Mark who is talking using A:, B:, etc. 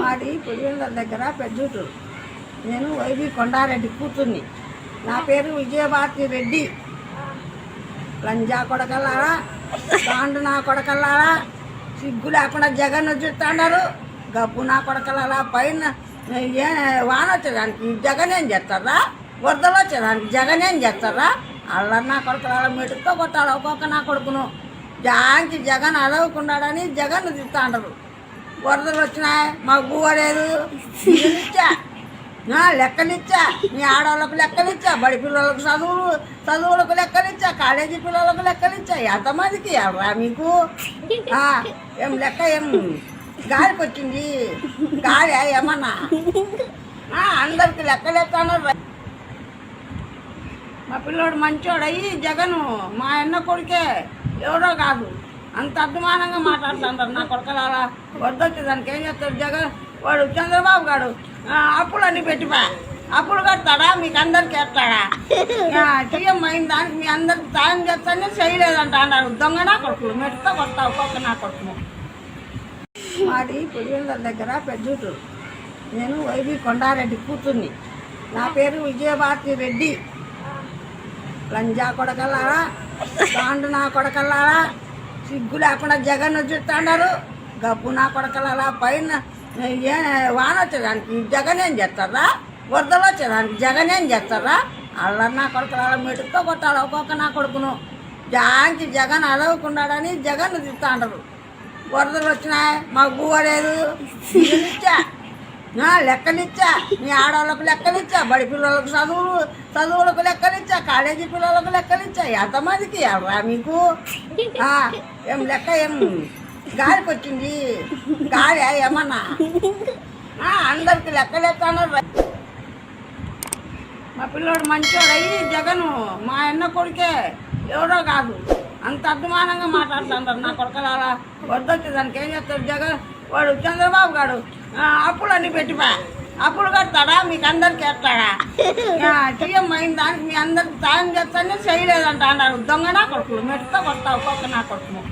A: మాది పులివెందుల దగ్గర పెద్దూరు. నేను వైవి కొండారెడ్డి కూతుర్ని. నా పేరు విజయభారతి రెడ్డి. లంజా కొడకల్లారా కాండు నా కొడకల్లారా సిగ్గు లేకుండా జగన్ చూస్తున్నారు గబ్బు నా కొడకల్లారా పైన ఏ వాన వచ్చేదానికి జగన్ ఏం చేస్తారా? వరదలు వచ్చేదానికి జగన్ ఏం చేస్తారా? అల్లరి నా కొడకలారా మెటుతో కొట్టాలి ఒక్కొక్క నా కొడుకును. జాంకి జగన్ అదవకుండాడని జగన్ తిస్తాండరు వరదలు వచ్చినాయి మాకు బువ్వ లేదు. ఇచ్చా. లెక్కనిచ్చా. మీ ఆడవాళ్ళకు లెక్కనిచ్చా. బడి పిల్లలకు చదువులు చదువులకు లెక్కనిచ్చా. కాలేజీ పిల్లలకు లెక్కనిచ్చా. ఎంతమందికి ఎవరా మీకు? ఆ, ఏం లెక్క ఏం? గాలికి వచ్చింది గాలి ఏమన్నా? ఆ, అందరికి లెక్క లెక్క అన్నారు. మా పిల్లోడు మంచోడు అయ్యి జగను. మా అన్న కొడుకే. ఎవరో కాదు. అంత అభిమానంగా మాట్లాడుతుంటారు నా కొడుకలారా వద్దొచ్చి దానికి ఏం చేస్తాడు జగన్? వాడు చంద్రబాబు గారు అప్పులన్నీ అప్పులు అన్ని పెట్టిపా అప్పులు కడతాడా? మీకు అందరికి ఎత్తాడా సీఎం అయిన దానికి మీ అందరికి సాయం చేస్తానే చేయలేదంట అన్నారు. దొంగ నా కొడుకులు మెట్టుతో కొడతా ఒక్కొక్క నా కొడుకు. మాది పులివెందుల దగ్గర పెద్దూరు నేను వైవి కొండారెడ్డి కూతుర్ని. నా పేరు విజయభారతి రెడ్డి. లంజా కొడకల్లారా? దాండు నా కొడకల్లారా? సిగ్గు లేకుండా జగన్ చూస్తున్నారు గబ్బు నా కొడకల్లారా పైన ఏ వాన వచ్చేదానికి జగన్ ఏం చేస్తారా? వరదలు వచ్చేదానికి జగన్ ఏం చేస్తారా? అల్లరి నా కొడకలారా మెటుతో కొట్టాలి ఒక్కొక్క నా కొడుకును. జాంకి జగన్ అదవకుండాడని జగన్ తిస్తాండరు వరదలు వచ్చినాయి మాకు లేదు. ఇచ్చా ఆ, లెక్కనిచ్చా మీ ఆడవాళ్ళకు లెక్కనిచ్చా బడి పిల్లలకు చదువులు చదువులకు లెక్కనిచ్చా కాలేజీ పిల్లలకు లెక్కనిచ్చా ఎంతమందికి? ఎవరా మీకు? ఆ, ఏం లెక్క ఏం? గాలికి వచ్చింది. గాలి ఏమన్నా? ఆ, అందరికి లెక్క లెక్క మా పిల్లోడు మంచోడు జగను మా అన్న కొడుకే. ఎవరో కాదు. అంత అభిమానంగా మాట్లాడుతుంటారు నా కొడుకలారా వద్దొచ్చి దానికి ఏం చేస్తారు జగన్? వాడు చంద్రబాబు గారు అప్పులు అన్ని పెట్టిపా. అప్పులు కడతాడా? మీకు అందరికి ఎత్తాడా సీఎం అయిన దానికి మీ అందరికి సాయం చేస్తానే చేయలేదంట అన్నారు. దొంగ నా కొడుకులు. మెట్టుతో కొడతావు ఒక్కొక్క నా కొడుకులు